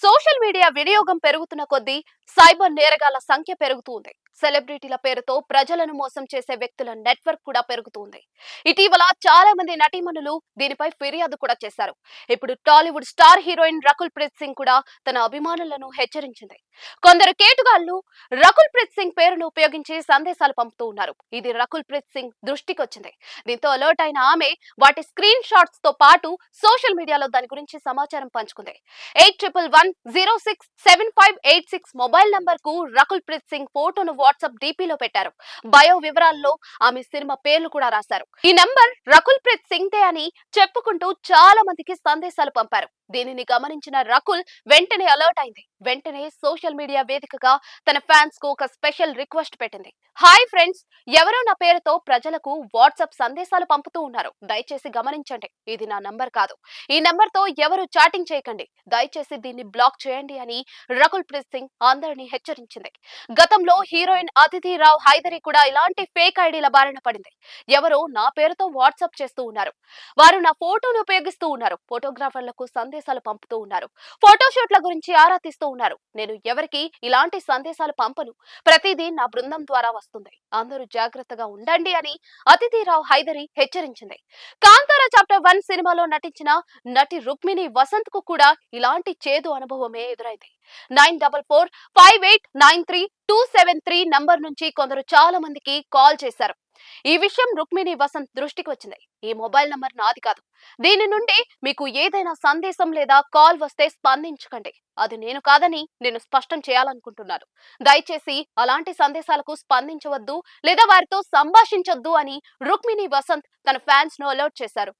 Social media వినియోగం పెరుగుతున్న కొద్దీ సైబర్ నేరగాళ్ళ సంఖ్య పెరుగుతుంది. సెలబ్రిటీల పేరుతో ప్రజలను మోసం చేసే వ్యక్తుల నెట్వర్క్ కూడా పెరుగుతుంది. ఇటీవల చాలా మంది నటీమణులు దీనిపై ఫిర్యాదు కూడా చేశారు. ఇప్పుడు Tollywood star heroine Rakul Preet Singh కూడా తన అభిమానులను హెచ్చరించింది. కొందరు కేటుగాళ్ళు రకుల్ ప్రీత్ సింగ్ పేరును ఉపయోగించి సందేశాలు పంపుతూ ఉన్నారు. ఇది రకుల్ ప్రీత్ సింగ్ దృష్టికొచ్చింది. దీంతో అలర్ట్ అయిన ఆమె వాటి స్క్రీన్ షాట్స్తో పాటు సోషల్ మీడియాలో దాని గురించి సమాచారం పంచుకుంది. Eight triple one zero six seven five eight six mobile నంబర్కు రకుల్ ప్రీత్ సింగ్ ఫోటోను వాట్సాప్ డీపీలో పెట్టారు. బయో వివరాల్లో ఆమె సినిమా పేర్లు కూడా రాశారు. ఈ నంబర్ రకుల్ ప్రీత్ సింగ్ దే అని చెప్పుకుంటూ చాలా మందికి సందేశాలు పంపారు. దీనిని గమనించిన రకుల్ వెంటనే అలర్ట్ అయింది. వెంటనే సోషల్ మీడియా వేదికగా తన ఫ్యాన్స్కు ఒక స్పెషల్ రిక్వెస్ట్ పెట్టింది. Hi friends! ఎవరో నా పేరుతో ప్రజలకు వాట్సాప్ సందేశాలు పంపుతూ ఉన్నారు. దయచేసి గమనించండి. ఇది నా నంబర్ కాదు. ఈ నంబర్తో ఎవరు చాటింగ్ చేయకండి. దయచేసి దీన్ని బ్లాక్ చేయండి అని రకుల్ ప్రీత్ సింగ్ అందరినీ హెచ్చరించింది. గతంలో హీరోయిన్ అతిథి రావు హైదరి కూడా ఇలాంటి ఫేక్ ఐడీల బారిన పడింది. ఎవరో నా పేరుతో వాట్సాప్ చేస్తూ ఉన్నారు. వారు నా ఫోటోను ఉపయోగిస్తూ ఉన్నారు. ఫోటోగ్రాఫర్లకు సందేశాలు పంపుతూ ఉన్నారు. ఫోటోషూట్ల గురించి ఆరా తీస్తూ ఉన్నారు. నేను ఎవరికి ఇలాంటి సందేశాలు పంపను. ప్రతిదీ నా బృందం ద్వారా వస్తుంది. అందరూ జాగ్రత్తగా ఉండండి అని అతిథిరావు హైదరి హెచ్చరించింది. కాంతారా చాప్టర్ వన్ సినిమాలో నటించిన నటి రుక్మిణి వసంత్కు కూడా ఇలాంటి చేదు అనుభవమే ఎదురైంది. Nine double four five eight nine three two seven three number నుంచి కొందరు చాలా మందికి కాల్ చేశారు. ఈ విషయం రుక్మిణి వసంత్ దృష్టికి వచ్చింది. ఈ మొబైల్ నంబర్ నాది కాదు. దీని నుండి మీకు ఏదైనా సందేశం లేదా కాల్ వస్తే స్పందించకండి. అది నేను కాదని నేను స్పష్టం చేయాలనుకుంటున్నాను. దయచేసి అలాంటి సందేశాలకు స్పందించవద్దు లేదా వారితో సంభాషించొద్దు అని రుక్మిణి వసంత్ తన ఫ్యాన్స్ను అలర్ట్ చేశారు.